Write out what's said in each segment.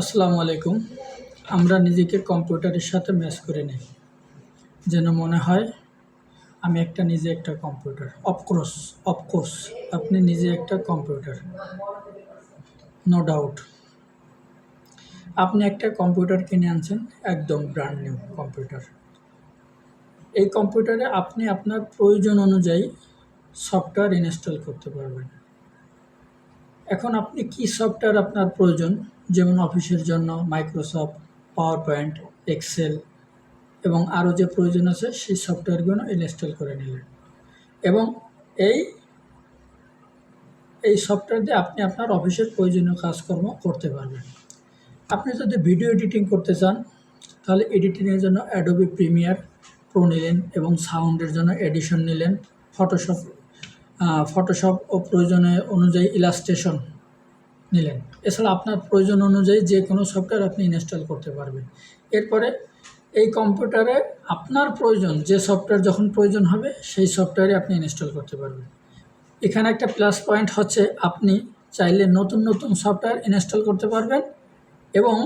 আসসালামু আলাইকুম। আমরা নিজেকে কম্পিউটারের সাথে ম্যাচ করে নিই। যেন মনে হয়, আমি একটা নিজে একটা কম্পিউটার। অফকোর্স অফকোর্স আপনি নিজে একটা কম্পিউটার। নো ডাউট আপনি একটা কম্পিউটার কিনে আনছেন, একদম ব্র্যান্ড নিউ কম্পিউটার। এই কম্পিউটারে আপনি আপনার প্রয়োজন অনুযায়ী সফটওয়্যার ইনস্টল করতে পারবেন। এখন আপনি কি সফটওয়্যার আপনার প্রয়োজন? যেমন অফিসের জন্য মাইক্রোসফট পাওয়ার পয়েন্ট এক্সেল এবং আরও যে প্রয়োজন আছে সেই সফটওয়্যারগুলো ইনস্টল করে নিলেন। এবং এই এই সফটওয়্যার দিয়ে আপনি আপনার অফিসের প্রয়োজনীয় কাজকর্ম করতে পারবেন। আপনি যদি ভিডিও এডিটিং করতে চান, তাহলে এডিটিংয়ের জন্য অ্যাডোবি প্রিমিয়ার প্রো নিলেন এবং সাউন্ডের জন্য এডিশন নিলেন। ফটোশপ ফটোশপ ও প্রয়োজনে অনুযায়ী ইলাস্ট্রেশন নিলেন। এছাড়া আপনার প্রয়োজন অনুযায়ী যে কোনো সফটওয়্যার আপনি ইনস্টল করতে পারবেন। এরপরে এই কম্পিউটারে আপনার প্রয়োজন, যে সফটওয়্যার যখন প্রয়োজন হবে, সেই সফটওয়্যারে আপনি ইনস্টল করতে পারবেন। এখানে একটা প্লাস পয়েন্ট হচ্ছে, আপনি চাইলে নতুন নতুন সফটওয়্যার ইনস্টল করতে পারবেন এবং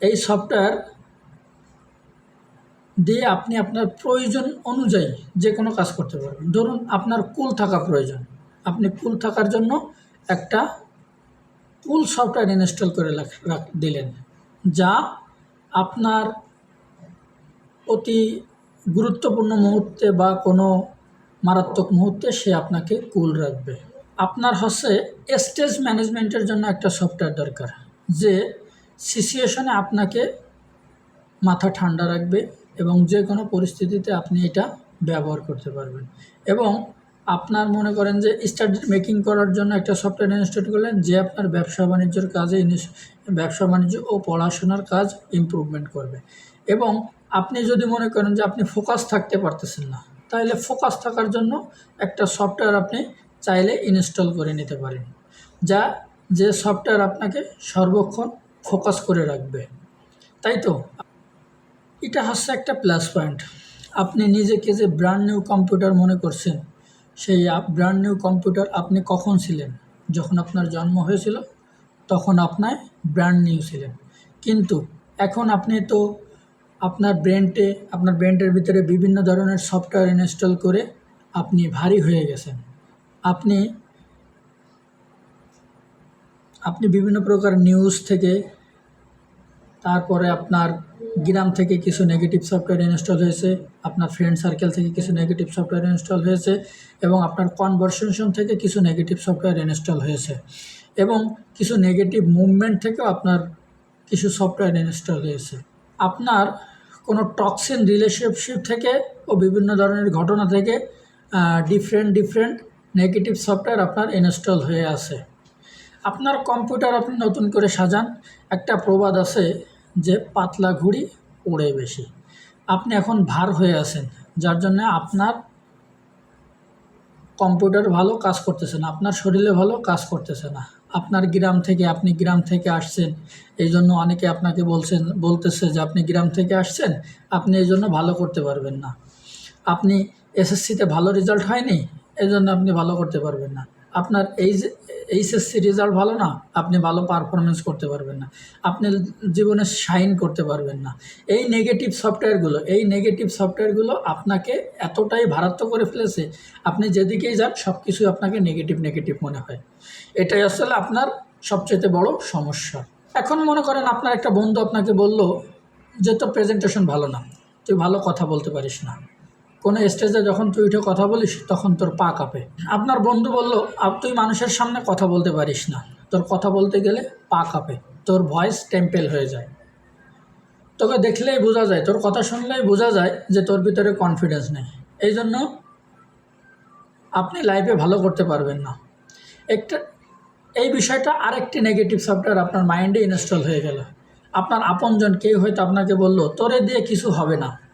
এই সফটওয়্যার দিয়ে আপনি আপনার প্রয়োজন অনুযায়ী যে কোনো কাজ করতে পারবেন। ধরুন, আপনার কুল থাকা প্রয়োজন। আপনি কুল থাকার জন্য একটা কুল সফটওয়্যার ইনস্টল করে দিলেন। যা আপনার অতি গুরুত্বপূর্ণ মুহূর্তে বা কোনো মারাত্মক মুহূর্তে সে আপনাকে কুল রাখবে। আপনার হচ্ছে স্টেজ ম্যানেজমেন্টের জন্য একটা সফটওয়্যার দরকার, যে সিচুয়েশনে আপনাকে মাথা ঠান্ডা রাখবে এবং যে কোনো পরিস্থিতিতে আপনি এটা ব্যবহার করতে পারবেন। এবং আপনার মনে করেন যে স্টাডি মেকিং করার জন্য একটা সফটওয়্যার ইনস্টল করলেন, যে আপনার ব্যবসা বাণিজ্যের কাজে ব্যবসা বাণিজ্য ও পড়াশোনার কাজ ইমপ্রুভমেন্ট করবে। এবং আপনি যদি মনে করেন যে আপনি ফোকাস থাকতে পারতেছেন না তাহলে ফোকাস থাকার জন্য একটা সফটওয়্যার আপনি চাইলে ইনস্টল করে নিতে পারেন, যা, যে সফটওয়্যার আপনাকে সর্বক্ষণ ফোকাস করে রাখবে। তাই তো? এটা হচ্ছে একটা প্লাস পয়েন্ট আপনি নিজেকে যে ব্র্যান্ড নিউ কম্পিউটার মনে করছেন সেই ব্র্যান্ড নিউ কম্পিউটার আপনি কখন ছিলেন? যখন আপনার জন্ম হয়েছিল, তখন আপনার ব্র্যান্ড নিউ ছিলেন। কিন্তু এখন আপনি তো আপনার ব্রেনটে আপনার ব্রেনটের ভিতরে বিভিন্ন ধরনের সফটওয়্যার ইনস্টল করে আপনি ভারী হয়ে গেছেন। আপনি আপনি বিভিন্ন প্রকার নিউজ থেকে, তারপরে আপনার গ্রাম থেকে কিছু নেগেটিভ সফটওয়্যার ইনস্টল হয়েছে আপনার ফ্রেন্ড সার্কেল থেকে কিছু নেগেটিভ সফটওয়্যার ইনস্টল হয়েছে এবং আপনার কনভারসেশন থেকে কিছু নেগেটিভ সফটওয়্যার ইনস্টল হয়েছে এবং কিছু নেগেটিভ মুভমেন্ট থেকেও আপনার কিছু সফটওয়্যার ইনস্টল হয়েছে। আপনার কোনো টক্সিন রিলেশনশিপ থেকে ও বিভিন্ন ধরনের ঘটনা থেকে ডিফারেন্ট ডিফারেন্ট নেগেটিভ সফটওয়্যার আপনার ইনস্টল হয়ে আছে। আপনার কম্পিউটার আপনি নতুন করে সাজান, একটা প্রবাদ আছে যে পাতলা ঘুড়ি ওড়ে বেশি। আপনি এখন ভার হয়ে আছেন, যার জন্য আপনার কম্পিউটার ভালো কাজ করতেছে না, আপনার শরীরে ভালো কাজ করতেছে না। আপনার গ্রাম থেকে আপনি গ্রাম থেকে আসছেন, এই জন্য অনেকে আপনাকে বলছেন, বলতেছে যে আপনি গ্রাম থেকে আসছেন, আপনি এই জন্য ভালো করতে পারবেন না। আপনি এসএসসিতে ভালো রেজাল্ট হয়নি, এই জন্য আপনি ভালো করতে পারবেন না। আপনার এই এইচএসসি রেজাল্ট ভালো না, আপনি ভালো পারফরমেন্স করতে পারবেন না। আপনি জীবনে শাইন করতে পারবেন না। এই নেগেটিভ সফটওয়্যারগুলো এই নেগেটিভ সফটওয়্যারগুলো আপনাকে এতটাই ভারাত্ম করে ফেলেছে, আপনি যেদিকেই যান সব কিছুই আপনাকে নেগেটিভ নেগেটিভ মনে হয়। এটাই আসলে আপনার সবচেয়ে বড় সমস্যা। এখন মনে করেন আপনার একটা বন্ধু আপনাকে বলল যে, তোর প্রেজেন্টেশন ভালো না, তুই ভালো কথা বলতে পারিস না। কোনো স্টেজে যখন তুই উঠে কথা বলিস, তখন তোর পা কাঁপে। আপনার বন্ধু বলল আপ তুই মানুষের সামনে কথা বলতে পারিস না। তোর কথা বলতে গেলে পা কাঁপে। তোর ভয়েস টেম্পেল হয়ে যায়। তোকে দেখলেই বোঝা যায়, তোর কথা শুনলেই বোঝা যায় যে তোর ভিতরে কনফিডেন্স নেই। এই জন্য আপনি লাইফে ভালো করতে পারবেন না। একটা, এই বিষয়টা আরেকটি নেগেটিভ সফটওয়্যার আপনার মাইন্ডে ইনস্টল হয়ে গেল। আপনার আপনজন কেউ হয়তো আপনাকে বলল, তোরে দিয়ে কিছু হবে না।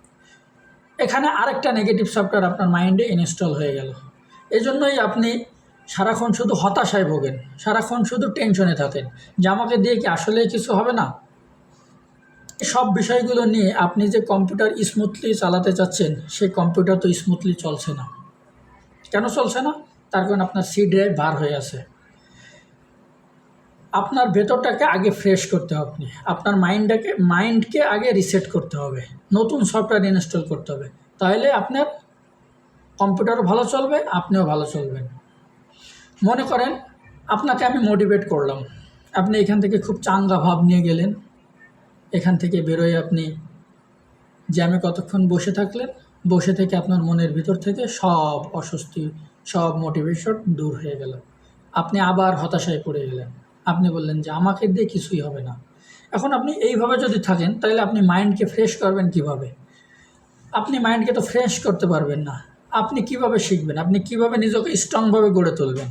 এখানে আরেকটা নেগেটিভ সফটওয়্যার আপনার মাইন্ডে ইনস্টল হয়ে গেল। এজন্যই আপনি সারাক্ষণ শুধু হতাশায় ভোগেন, সারাক্ষণ শুধু টেনশনে থাকেন যে আমাকে দিয়ে কি আসলে কিছু হবে না? সব বিষয়গুলো নিয়ে আপনি যে কম্পিউটার স্মুথলি চালাতে চাচ্ছেন, সেই কম্পিউটার তো স্মুথলি চলছে না। কেন চলছে না? তার কারণ আপনার সি ড্রাইভ বার হয়ে আছে। আপনার ভেতরটাকে আগে ফ্রেশ করতে হবে আপনি। আপনার মাইন্ডটাকে মাইন্ডকে আগে রিসেট করতে হবে। নতুন সফটওয়্যার ইনস্টল করতে হবে। তাহলে আপনার কম্পিউটার ভালো চলবে, আপনিও ভালো চলবেন। মনে করেন, আপনাকে আমি মোটিভেট করলাম। আপনি এখান থেকে খুব চাঙ্গা ভাব নিয়ে গেলেন। এখান থেকে বেরোয় আপনি জ্যামে কতক্ষণ বসে থাকলেন, বসে থেকে আপনার মনের ভিতর থেকে সব অস্বস্তি, সব মোটিভেশন দূর হয়ে গেল। আপনি আবার হতাশায় পড়ে গেলেন। আপনি বললেন যে আমাকে দিয়ে কিছুই হবে না। এখন আপনি এইভাবে যদি থাকেন, তাহলে আপনি মাইন্ডকে ফ্রেশ করবেন কীভাবে? আপনি মাইন্ডকে তো ফ্রেশ করতে পারবেন না। আপনি কীভাবে শিখবেন? আপনি কীভাবে নিজেকে স্ট্রংভাবে গড়ে তুলবেন?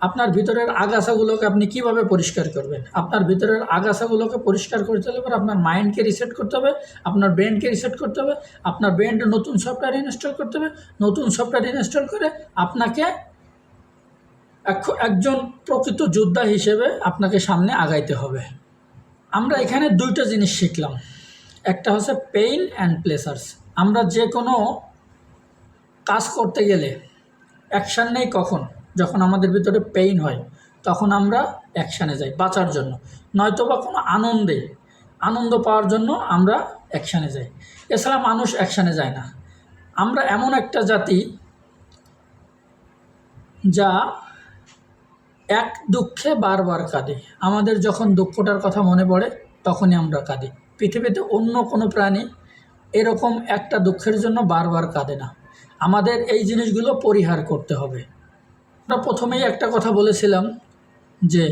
আপনার ভিতরের আগাছাগুলোকে আপনি কীভাবে পরিষ্কার করবেন? আপনার ভিতরের আগাছাগুলোকে পরিষ্কার করতে হলে পরে আপনার মাইন্ডকে রিসেট করতে হবে, আপনার ব্রেনকে রিসেট করতে হবে, আপনার ব্রেনটা নতুন সফটওয়্যার ইনস্টল করতে হবে, নতুন সফটওয়্যার ইনস্টল করে আপনাকে একজন প্রকৃত যোদ্ধা হিসেবে আপনাকে সামনে আগাইতে হবে। আমরা এখানে দুইটা জিনিস শিখলাম। একটা হচ্ছে পেইন অ্যান্ড প্লেসার্স আমরা যে কোনো কাজ করতে গেলে অ্যাকশান নেই কখন? যখন আমাদের ভিতরে পেইন হয়, তখন আমরা অ্যাকশানে যাই বাঁচার জন্য। নয়তো বা কোনো আনন্দে, আনন্দ পাওয়ার জন্য আমরা অ্যাকশানে যাই। এছাড়া মানুষ অ্যাকশানে যায় না। আমরা এমন একটা জাতি যা এক দুঃখে বারবার কাঁদে। আমাদের যখন দুঃখটার কথা মনে পড়ে, তখনই আমরা কাঁদি। পৃথিবীতে অন্য কোনো প্রাণী এরকম একটা দুঃখের জন্য বারবার কাঁদে না। আমাদের এই জিনিসগুলো পরিহার করতে হবে। আমরা প্রথমেই একটা কথা বলেছিলাম যে,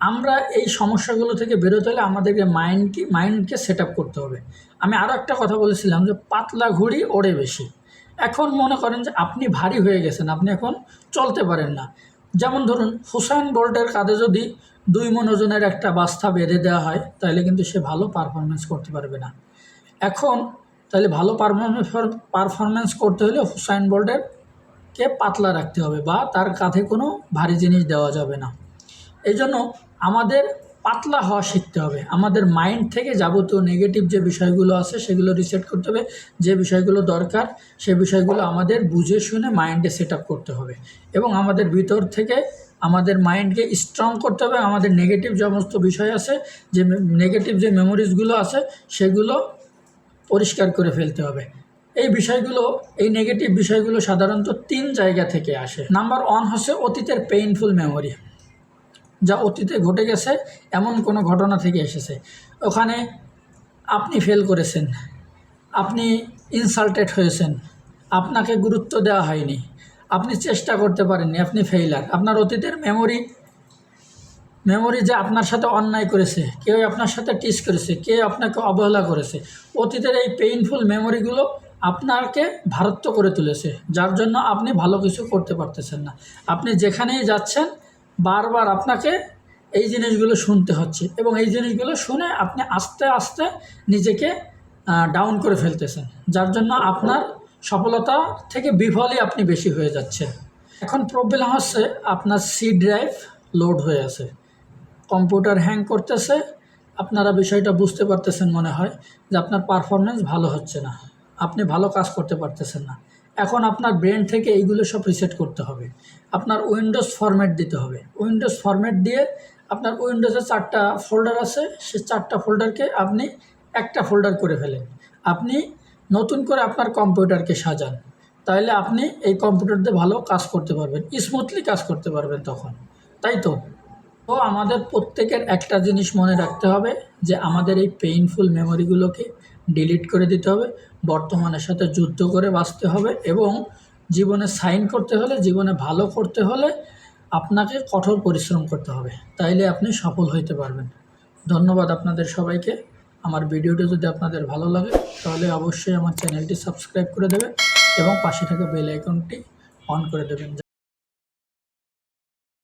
আমরা এই সমস্যাগুলো থেকে বেরোতে হলে আমাদেরকে মাইন্ডকে মাইন্ডকে সেট করতে হবে। আমি আরও একটা কথা বলেছিলাম যে, পাতলা ঘুড়ি ওড়ে বেশি। এখন মনে করেন যে, আপনি ভারী হয়ে গেছেন, আপনি এখন চলতে পারেন না। যেমন ধরুন, হুসাইন বোল্টের কাঁধে যদি দুই মন ওজনের একটা বাস্তা বেঁধে দেওয়া হয় তাহলে কিন্তু সে ভালো পারফরমেন্স করতে পারবে না। এখন তাহলে ভালো পারফরমেন্স পারফরমেন্স করতে হলে হুসাইন বোল্টেরকে পাতলা রাখতে হবে বা তার কাঁধে কোনো ভারী জিনিস দেওয়া যাবে না। এই জন্য আমাদের পাতলা হওয়া শিখতে হবে। আমাদের মাইন্ড থেকে যাবতীয় নেগেটিভ যে বিষয়গুলো আছে, সেগুলো রিসেট করতে হবে। যে বিষয়গুলো দরকার, সে বিষয়গুলো আমাদের বুঝে শুনে মাইন্ডে সেট করতে হবে। এবং আমাদের ভিতর থেকে আমাদের মাইন্ডকে স্ট্রং করতে হবে। আমাদের নেগেটিভ সমস্ত বিষয় আছে, যে নেগেটিভ যে মেমোরিজগুলো আছে, সেগুলো পরিষ্কার করে ফেলতে হবে। এই বিষয়গুলো, এই নেগেটিভ বিষয়গুলো সাধারণত তিন জায়গা থেকে আসে। নাম্বার ওয়ান হচ্ছে অতীতের পেইনফুল মেমোরি যা অতীতে ঘটে গেছে, এমন কোনো ঘটনা থেকে এসেছে। ওখানে আপনি ফেল করেছেন, আপনি ইনসাল্টেড হয়েছেন, আপনাকে গুরুত্ব দেওয়া হয়নি, আপনি চেষ্টা করতে পারেননি, আপনি ফেইলার আপনার অতীতের মেমোরি মেমোরি যে আপনার সাথে অন্যায় করেছে, কেউ আপনার সাথে টিচ করেছে, কেউ আপনাকে অবহেলা করেছে, অতীতের এই পেইনফুল মেমোরিগুলো আপনাকে ভারত্ব করে তুলেছে, যার জন্য আপনি ভালো কিছু করতে পারতেছেন না। আপনি যেখানেই যাচ্ছেন বারবার আপনাকে এই জিনিসগুলো শুনতে হচ্ছে এবং এই জিনিসগুলো শুনে আপনি আস্তে আস্তে নিজেকে ডাউন করে ফেলতেছেন, যার জন্য আপনার সফলতা থেকে বিফলই আপনি বেশি হয়ে যাচ্ছেন। এখন প্রবলেম হচ্ছে আপনার সি ড্রাইভ লোড হয়ে আছে। কম্পিউটার হ্যাং করতেছে, আপনারা বিষয়টা বুঝতে পারতেছেন মনে হয় যে আপনার পারফরমেন্স ভালো হচ্ছে না। আপনি ভালো কাজ করতে পারতেছেন না। এখন আপনার ব্রেন থেকে এইগুলো সব রিসেট করতে হবে। আপনার উইন্ডোজ ফরম্যাট দিতে হবে। উইন্ডোজ ফরম্যাট দিয়ে আপনার উইন্ডোজে চারটা ফোল্ডার আছে, সে চারটা ফোল্ডারকে আপনি একটা ফোল্ডার করে ফেলেন। আপনি নতুন করে আপনার কম্পিউটারকে সাজান। তাহলে আপনি এই কম্পিউটার দিয়ে ভালো কাজ করতে পারবেন স্মুথলি কাজ করতে পারবেন তখন। তাই তো? তো আমাদের প্রত্যেকের একটা জিনিস মনে রাখতে হবে যে আমাদের এই পেইনফুল মেমোরিগুলোকে ডিলিট করে দিতে হবে, বর্তমানের সাথে যুদ্ধ করে বাঁচতে হবে এবং জীবনে সাইন করতে হলে, জীবনে ভালো করতে হলে আপনাকে কঠোর পরিশ্রম করতে হবে, তাইলে আপনি সফল হইতে পারবেন। ধন্যবাদ আপনাদের সবাইকে। আমার ভিডিওটি যদি আপনাদের ভালো লাগে, তাহলে অবশ্যই আমার চ্যানেলটি সাবস্ক্রাইব করে দেবেন এবং পাশে থাকা বেল আইকনটি অন করে দেবেন।